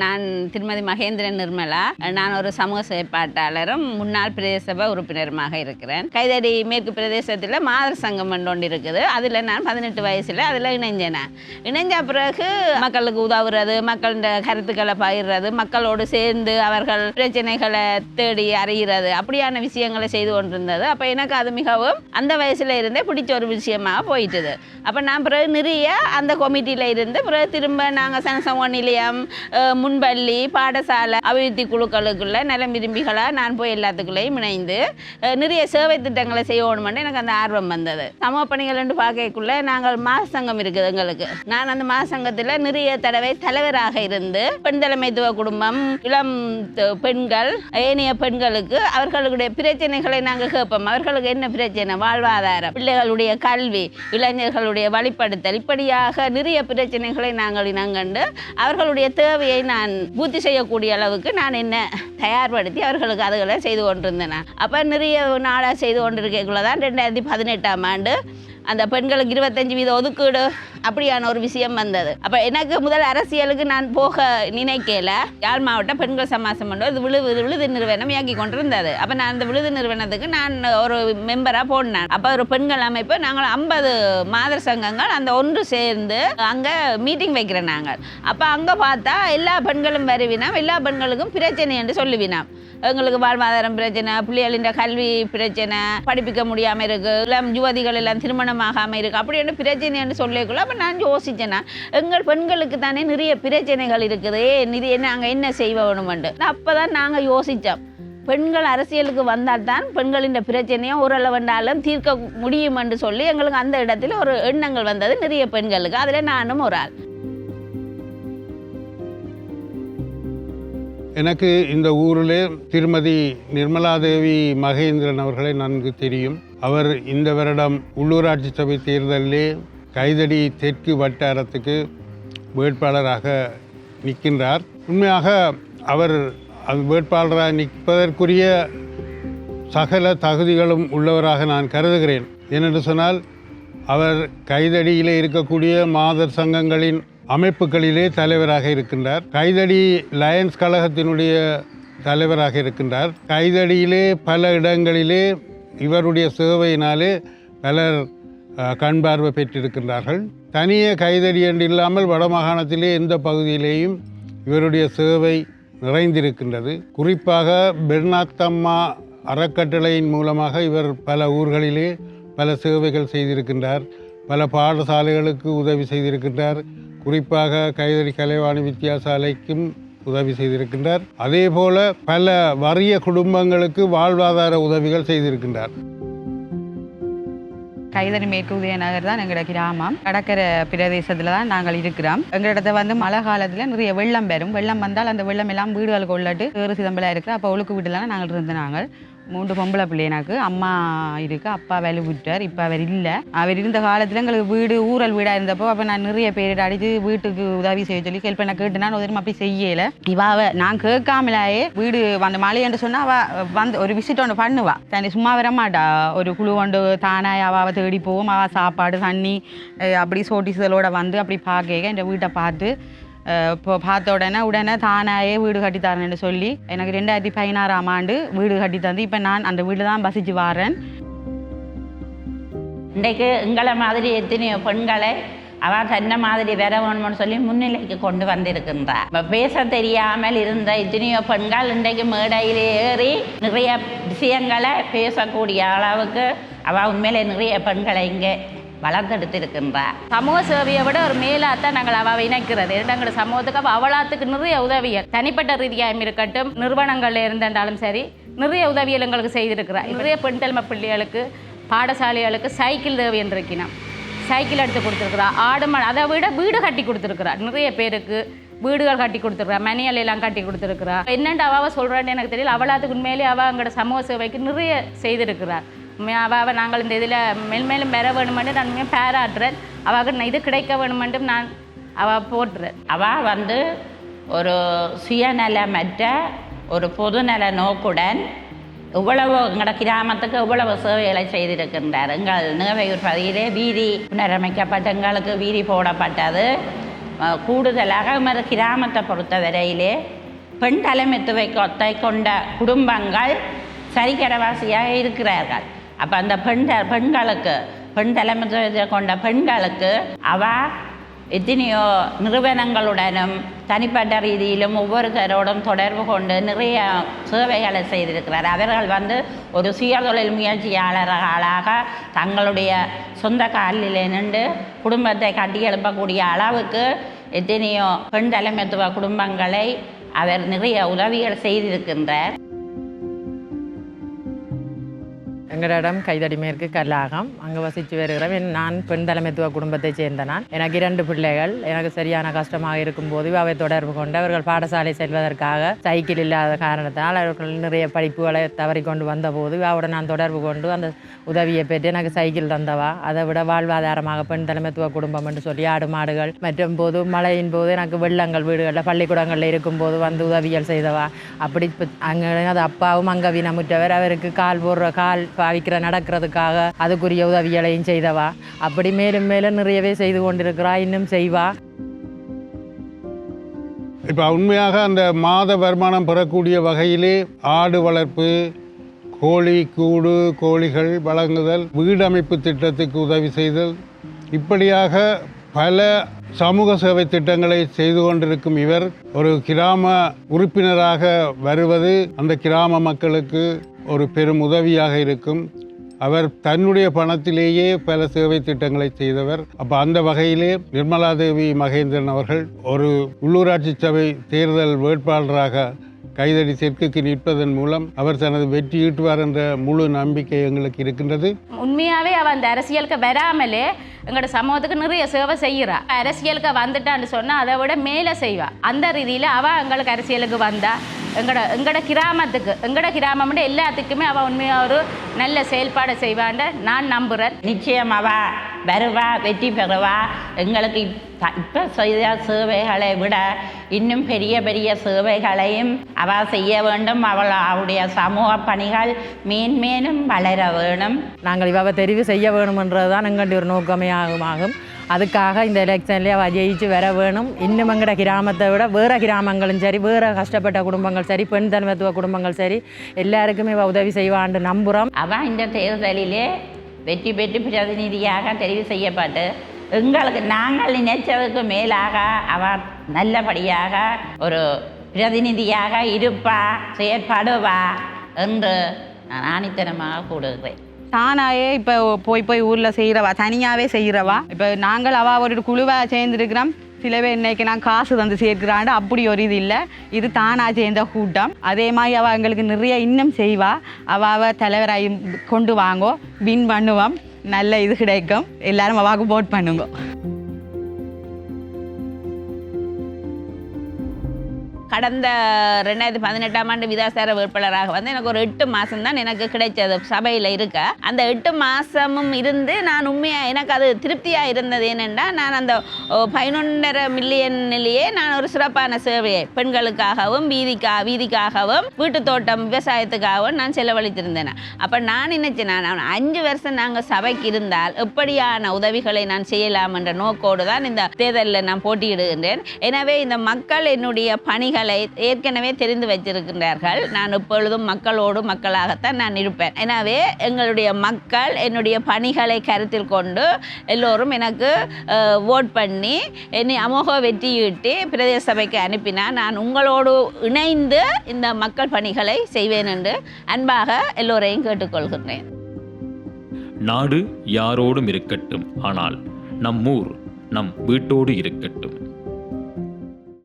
நான் திருமதி மகேந்திரன் நிர்மலா. நான் ஒரு சமூக செயற்பாட்டாளரும் முன்னாள் பிரதேச உறுப்பினருமாக இருக்கிறேன். கைதடி மேற்கு பிரதேசத்தில் மாதர் சங்கம் ஒன்று இருக்குது அதில் நான் பதினெட்டு வயசில் அதில் இணைஞ்சேன் இணைஞ்ச பிறகு மக்களுக்கு உதவுறது மக்களோட கருத்துக்களை பகிர்றது மக்களோடு சேர்ந்து அவர்கள் பிரச்சனைகளை தேடி அறிகிறது அப்படியான விஷயங்களை செய்து கொண்டிருந்தது. அப்போ எனக்கு அது மிகவும் அந்த வயசில் இருந்தே பிடிச்ச ஒரு விஷயமாக போயிட்டுது. அப்போ நான் பிறகு நிறைய அந்த கொமிட்டியில் இருந்து பிறகு திரும்ப நாங்கள் சனசம நிலையம் முன்பள்ளி பாடசாலை அபிவிருத்தி குழுக்களுக்குள்ள நலம் விரும்பிகளாக நான் போய் எல்லாத்துக்குள்ளேயும் இணைந்து நிறைய சேவை திட்டங்களை செய்யணுமென்று எனக்கு அந்த ஆர்வம் வந்தது. சமூக பணிகள் என்று பார்க்கக்குள்ள நாங்கள் மாசங்கம் இருக்குது எங்களுக்கு. நான் அந்த மாசங்கத்தில் நிறைய தடவை தலைவராக இருந்து பெண் தலைமைத்துவ குடும்பம் இளம் பெண்கள் ஏனைய பெண்களுக்கு அவர்களுடைய பிரச்சனைகளை நாங்கள் கேட்போம். அவர்களுக்கு என்ன பிரச்சனை? வாழ்வாதாரம் பிள்ளைகளுடைய கல்வி இளைஞர்களுடைய வழிப்படுத்தல் இப்படியாக நிறைய பிரச்சனைகளை நாங்கள் இனங்கண்டு அவர்களுடைய தேவையை நான் பூர்த்தி செய்யக்கூடிய அளவுக்கு நான் என்ன தயார்படுத்தி அவர்களுக்கு அதுகளை செய்து கொண்டிருந்தேன் நான். அப்போ நிறைய நாளாக செய்து கொண்டிருக்கக்குள்ள தான் ரெண்டாயிரத்தி பதினெட்டாம் ஆண்டு அந்த பெண்களுக்கு இருபத்தஞ்சி வீத ஒதுக்கீடு அப்படியான ஒரு விஷயம் வந்தது. அப்போ எனக்கு முதல் அரசியலுக்கு நான் போக நினைக்கல. யாழ் மாவட்ட பெண்கள் சமாசம் கொண்டு விழு விழுது நிறுவனம் இயக்கி கொண்டிருந்தது. அப்போ நான் அந்த விழுது நிறுவனத்துக்கு நான் ஒரு மெம்பராக போனேன். அப்போ ஒரு பெண்கள் அமைப்பு நாங்கள் ஐம்பது மாதர் சங்கங்கள் அந்த ஒன்று சேர்ந்து அங்கே மீட்டிங் வைக்கிறோம் நாங்கள். அப்போ அங்கே பார்த்தா எல்லா பெண்களும் வருவினாம் எல்லா பெண்களுக்கும் பிரச்சனை என்று சொல்லுவினாம் எங்களுக்கு வாழ்வாதாரம் பிரச்சனை பிள்ளைகளின் கல்வி பிரச்சனை படிப்பிக்க முடியாமல் இருக்கு எல்லாம் யுவதிகள் எல்லாம் திருமணமாகாமல் இருக்கு பிரச்சனை பிரச்சனைன்னு சொல்லிக்குள்ள அப்போ நான் யோசிச்சேன்னா எங்கள் பெண்களுக்கு தானே நிறைய பிரச்சனைகள் இருக்குது. இது நாங்கள் என்ன செய்ய வேணுமெண்டு அப்போ தான் நாங்கள் யோசித்தோம் பெண்கள் அரசியலுக்கு வந்தால் தான் பெண்களின் பிரச்சனையை ஓரளவுண்டாலும் தீர்க்க முடியும் என்று சொல்லி எங்களுக்கு அந்த இடத்துல ஒரு எண்ணங்கள் வந்தது நிறைய பெண்களுக்கு. அதில் நானும் ஒரு ஆள். எனக்கு இந்த ஊரிலே திருமதி நிர்மலாதேவி மகேந்திரன் அவர்களை நன்கு தெரியும். அவர் இந்த வருடம் உள்ளூராட்சி சபை தேர்தலிலே கைதடி தெற்கு வட்டாரத்துக்கு வேட்பாளராக நிற்கின்றார். உண்மையாக அவர் அது வேட்பாளராக நிற்பதற்குரிய சகல தகுதிகளும் உள்ளவராக நான் கருதுகிறேன். ஏனென்று சொன்னால் அவர் கைதடியிலே இருக்கக்கூடிய மாதர் சங்கங்களின் அமைப்புகளிலே தலைவராக இருக்கின்றார். கைதடி லயன்ஸ் கழகத்தினுடைய தலைவராக இருக்கின்றார். கைதடியிலே பல இடங்களிலே இவருடைய சேவையினாலே பலர் கண் பார்வை பெற்றிருக்கின்றார்கள். தனியே கைதடி என்று இல்லாமல் வடமாகாணத்திலே எந்த பகுதியிலேயும் இவருடைய சேவை நிறைந்திருக்கின்றது. குறிப்பாக பெர்னாத்தம்மா அறக்கட்டளையின் மூலமாக இவர் பல ஊர்களிலே பல சேவைகள் செய்திருக்கின்றார். பல பாடசாலைகளுக்கு உதவி செய்திருக்கின்றார். குறிப்பாக கைதறி கலைவாணி வித்தியாசாலைக்கும் உதவி செய்திருக்கின்றார். அதே போல பல வறிய குடும்பங்களுக்கு வாழ்வாதார உதவிகள் செய்திருக்கின்றார். கைதறி மேற்கு உதயநகர் தான் எங்களோட கிராமம். கடற்கரை பிரதேசத்தில் தான் நாங்கள் இருக்கிறோம். எங்களிடத்தை வந்து மழை காலத்தில் நிறைய வெள்ளம் வரும் வெள்ளம் வந்தால் அந்த வெள்ளம் எல்லாம் வீடுகளுக்கு உள்ளட்டு வேறு சிதம்பலாக இருக்குது அப்போ ஒழுக்கு வீட்டில் நாங்கள் இருந்தோம் நாங்கள் மூன்று பொம்பளை பிள்ளை எனக்கு. அம்மா இருக்கு அப்பா வேலை விட்டார் இப்போ அவர் இல்லை. அவர் இருந்த காலத்தில் எங்களுக்கு வீடு ஊரல் வீடாக இருந்தப்போ அப்போ நான் நிறைய பேர் அடித்து வீட்டுக்கு உதவி செய்ய சொல்லி ஹெல்ப் பண்ண கேட்டு நான் உதவி அப்படி செய்யலை. இவாவ நான் கேட்காமலாயே வீடு அந்த மலையன்று சொன்னா அவ வந்து ஒரு விசிட் ஒன்று பண்ணுவா. தனி சும்மா வர மாட்டா. ஒரு குழு கொண்டு தானே அவ தேடி போவோம் அவ சாப்பாடு தண்ணி அப்படி சோட்டிசுகளோட வந்து அப்படி பார்க்க எங்கள் வீட்டை பார்த்து இப்போ பார்த்த உடனே உடனே தானாயே வீடு கட்டி தரேன்னு சொல்லி எனக்கு ரெண்டாயிரத்தி பதினாறாம் ஆண்டு வீடு கட்டி தந்து இப்போ நான் அந்த வீடு தான் வசித்து வாரேன். இன்றைக்கு எங்களை மாதிரி எத்தனையோ பெண்களை அவ தன்னை மாதிரி வேற வேணும்னு சொல்லி முன்னிலைக்கு கொண்டு வந்திருக்கின்றா இப்போ பேச தெரியாமல் இருந்த எத்தனையோ பெண்கள் இன்றைக்கு மேடையில் ஏறி நிறைய விஷயங்களை பேசக்கூடிய அளவுக்கு அவள் உண்மையிலே நிறைய பெண்களை இங்கே வளர்த்தெடுத்திருக்கின்றா சமூக சேவையை விட ஒரு மேலாத்தான் நாங்கள் அவ இணைக்கிறது. எங்களோட சமூகத்துக்கு அவ அவளாத்துக்கு நிறைய உதவிகள். தனிப்பட்ட ரீதியாக இருக்கட்டும் நிறுவனங்கள் இருந்தாலும் சரி நிறைய உதவிகள் எங்களுக்கு செய்திருக்கிறார் நிறைய பெண் தலைமை பிள்ளைகளுக்கு பாடசாலைகளுக்கு சைக்கிள் தேவை என்றிருக்கணும் சைக்கிள் எடுத்து கொடுத்துருக்குறா. ஆடு மாடு அதை விட வீடு கட்டி கொடுத்துருக்குறா. நிறைய பேருக்கு வீடுகள் கட்டி கொடுத்துருக்குறா. மணியல் எல்லாம் கட்டி கொடுத்துருக்குறா. என்னென்ன அவாவை சொல்கிறான்னு எனக்கு தெரியல. அவளாத்துக்கு உண்மையிலே அவள் எங்களோட சமூக சேவைக்கு நிறைய செய்திருக்கிறார் அவாவை நாங்கள் இந்த இதில் மேல்மேலும் பெற வேணுமென்று நான் உண்மையாக பேராடுறேன் அவளுக்கு இது கிடைக்க வேணுமென்றும் நான் அவள் போடுறேன் அவள் வந்து ஒரு சுயநலமற்ற ஒரு பொதுநல நோக்குடன் இவ்வளவு எங்களோட கிராமத்துக்கு இவ்வளவு சேவைகளை செய்திருக்கின்றார். எங்கள் நிகவையூர் பகுதியிலே வீதி புனரமைக்கப்பட்ட எங்களுக்கு வீதி போடப்பட்டது. கூடுதலாக எமது கிராமத்தை பொறுத்தவரையிலே பெண் தலைமைத்துவை கொத்தை கொண்ட குடும்பங்கள் சரிகரவாசியாக இருக்கிறார்கள். அப்போ அந்த பெண் பெண்களுக்கு பெண் தலைமை கொண்ட பெண்களுக்கு அவ எத்தனையோ நிறுவனங்களுடனும் தனிப்பட்ட ரீதியிலும் ஒவ்வொருத்தரோடும் தொடர்பு கொண்டு நிறைய சேவைகளை செய்திருக்கிறார். அவர்கள் வந்து ஒரு சுயதொழில் முயற்சியாளர்களாக தங்களுடைய சொந்த காலில் நின்று குடும்பத்தை கட்டியெழுப்பக்கூடிய அளவுக்கு எத்தனையோ பெண் தலைமைத்துவ குடும்பங்களை அவர் நிறைய உதவிகள் செய்திருக்கின்றார். எங்களிடம் கைதடி மேற்கு கல்லாகம். அங்கே வசித்து வருகிறோம் என் நான் பெண் தலைமைத்துவ குடும்பத்தைச் சேர்ந்த நான் எனக்கு இரண்டு பிள்ளைகள். எனக்கு சரியான கஷ்டமாக இருக்கும்போது அவை தொடர்பு கொண்டு அவர்கள் பாடசாலை செல்வதற்காக சைக்கிள் இல்லாத காரணத்தால் அவர்கள் நிறைய படிப்புகளை தவறி கொண்டு வந்தபோது அவருடன் நான் தொடர்பு கொண்டு அந்த உதவியை பெற்று எனக்கு சைக்கிள் தந்தவா. அதை விட வாழ்வாதாரமாக பெண் தலைமைத்துவ குடும்பம் என்று சொல்லி ஆடு மாடுகள் மற்றும் போது மழையின் போது எனக்கு வெள்ளங்கள் வீடுகளில் பள்ளிக்கூடங்களில் இருக்கும்போது வந்து உதவிகள் செய்தவா. அப்படி அங்கே அது அப்பாவும் அங்கவீனமுற்றவர். அவருக்கு கால் போடுற கால் பாவிக்கிற நடக்கிறதுக்காக அதுக்குரிய உதவிகளையும் செய்தவா. அப்படி மேலும் மேலும் நிறையவே செய்து கொண்டிருக்கிறா இன்னும் செய்வா. இப்போ உண்மையாக அந்த மாத வருமானம் பெறக்கூடிய வகையிலே ஆடு வளர்ப்பு கோழி கூடு கோழிகள் வழங்குதல் வீடமைப்பு திட்டத்துக்கு உதவி செய்தல் இப்படியாக பல சமூக சேவை திட்டங்களை செய்து கொண்டிருக்கும் இவர் ஒரு கிராம உறுப்பினராக வருவது அந்த கிராம மக்களுக்கு ஒரு பெரும் உதவியாக இருக்கும். அவர் தன்னுடைய பணத்திலேயே பல சேவை திட்டங்களை செய்தவர். அப்போ அந்த வகையிலே நிர்மலாதேவி மகேந்திரன் அவர்கள் ஒரு உள்ளூராட்சி சபை தேர்தல் வேட்பாளராக கைதடி தெற்குக்கு நிற்பதன் மூலம் அவர் தனது வெற்றி ஈட்டுவார் என்ற முழு நம்பிக்கை எங்களுக்கு இருக்கின்றது. உண்மையாகவே அவள் அந்த அரசியலுக்கு வராமலே எங்களோட சமூகத்துக்கு நிறைய சேவை செய்கிறா. அரசியலுக்கு வந்துட்டான்னு சொன்னால் அதை விட மேலே செய்வா. அந்த ரீதியில் அவள் எங்களுக்கு அரசியலுக்கு வந்தா எங்களோட எங்களோட கிராமத்துக்கு எங்களோட கிராமம் எல்லாத்துக்குமே அவள் உண்மையாக ஒரு நல்ல செயல்பாடு செய்வான்னு நான் நம்புகிறேன் நிச்சயம் அவ வருவா வெற்றி பெறுவா. எங்களுக்கு இப்ப- இப்ப செய்த சேவைகளை விட இன்னும் பெரிய பெரிய சேவைகளையும் அவ செய்ய வேண்டும். அவள் அவளுடைய சமூக பணிகள் மேன்மேலும் வளர வேணும். நாங்கள் இவாவை தெரிவு செய்ய வேணுமென்றது தான் எங்களுடைய ஒரு நோக்கமே ஆகும் ஆகும் அதுக்காக இந்த எலெக்ஷன்லேயே அவள் ஜெயிச்சு வர வேணும். இன்னும் எங்கட கிராமத்தை விட வேறு கிராமங்களும் சரி வேறு கஷ்டப்பட்ட குடும்பங்கள் சரி பெண் தன்மத்துவ குடும்பங்கள் சரி எல்லாருக்குமே இவள் உதவி செய்வான்னு நம்புகிறோம் அவ இந்த தேர்தலிலே வெற்றி பெற்று பிரதிநிதியாக தெரிவு செய்யப்பட்டு எங்களுக்கு நாங்கள் நினைச்சதுக்கு மேலாக அவர் நல்லபடியாக ஒரு பிரதிநிதியாக இருப்பா செயற்படுவா என்று நான் ஆணித்தனமாக கூடுகிறேன் தானாயே இப்போ போய் போய் ஊரில் செய்கிறவா தனியாகவே செய்கிறவா இப்போ நாங்கள் அவள் ஒரு குழுவாக சேர்ந்துருக்கிறோம். சில பேர் இன்னைக்கு நான் காசு தந்து சேர்க்கிறாண்டு அப்படி ஒரு இது இல்லை. இது தானாக சேர்ந்த கூட்டம். அதே மாதிரி அவள் எங்களுக்கு நிறைய இன்னும் செய்வா. அவள் அவ தலைவராகி கொண்டு வாங்கோ. வின் பண்ணுவோம். நல்ல இது கிடைக்கும். எல்லாரும் அவாவுக்கு போட் பண்ணுங்க. கடந்த ரெண்டாயிரத்தி பதினெட்டாம் ஆண்டு விதாசார வேட்பாளராக வந்து எனக்கு ஒரு எட்டு மாதம் தான் எனக்கு கிடைச்சது. சபையில் இருக்க. அந்த எட்டு மாதமும் இருந்து நான் உண்மையாக எனக்கு அது திருப்தியாக இருந்தது ஏனென்றா நான் அந்த பதினொன்றரை மில்லியன்லேயே நான் ஒரு சிறப்பான சேவையை பெண்களுக்காகவும் வீதிக்கா வீதிக்காகவும் வீட்டு தோட்டம் விவசாயத்துக்காகவும் நான் செலவழித்திருந்தேன். அப்போ நான் நினைச்சேன் நான் அஞ்சு வருஷம் நாங்கள் சபைக்கு இருந்தால் எப்படியான உதவிகளை நான் செய்யலாம் என்ற நோக்கோடு தான் இந்த தேர்தலில் நான் போட்டியிடுகின்றேன். எனவே இந்த மக்கள் என்னுடைய பணிகளை ஏற்கனவே தெரிந்து வைத்திருக்கின்றார்கள் நான் எப்பொழுதும் மக்களோடு மக்களாகத்தான் நான் இருப்பேன். எனவே எங்களுடைய மக்கள் என்னுடைய பணிகளை கருத்தில் கொண்டு எல்லோரும் எனக்கு ஓட் பண்ணி என்னை அமோக வெற்றியிட்டு பிரதேச சபைக்கு அனுப்பினா நான் உங்களோடு இணைந்து இந்த மக்கள் பணிகளை செய்வேன் என்று அன்பாக எல்லோரையும் கேட்டுக்கொள்கின்றேன். நாடு யாரோடும் இருக்கட்டும். ஆனால் நம் ஊர் நம் வீட்டோடு இருக்கட்டும்.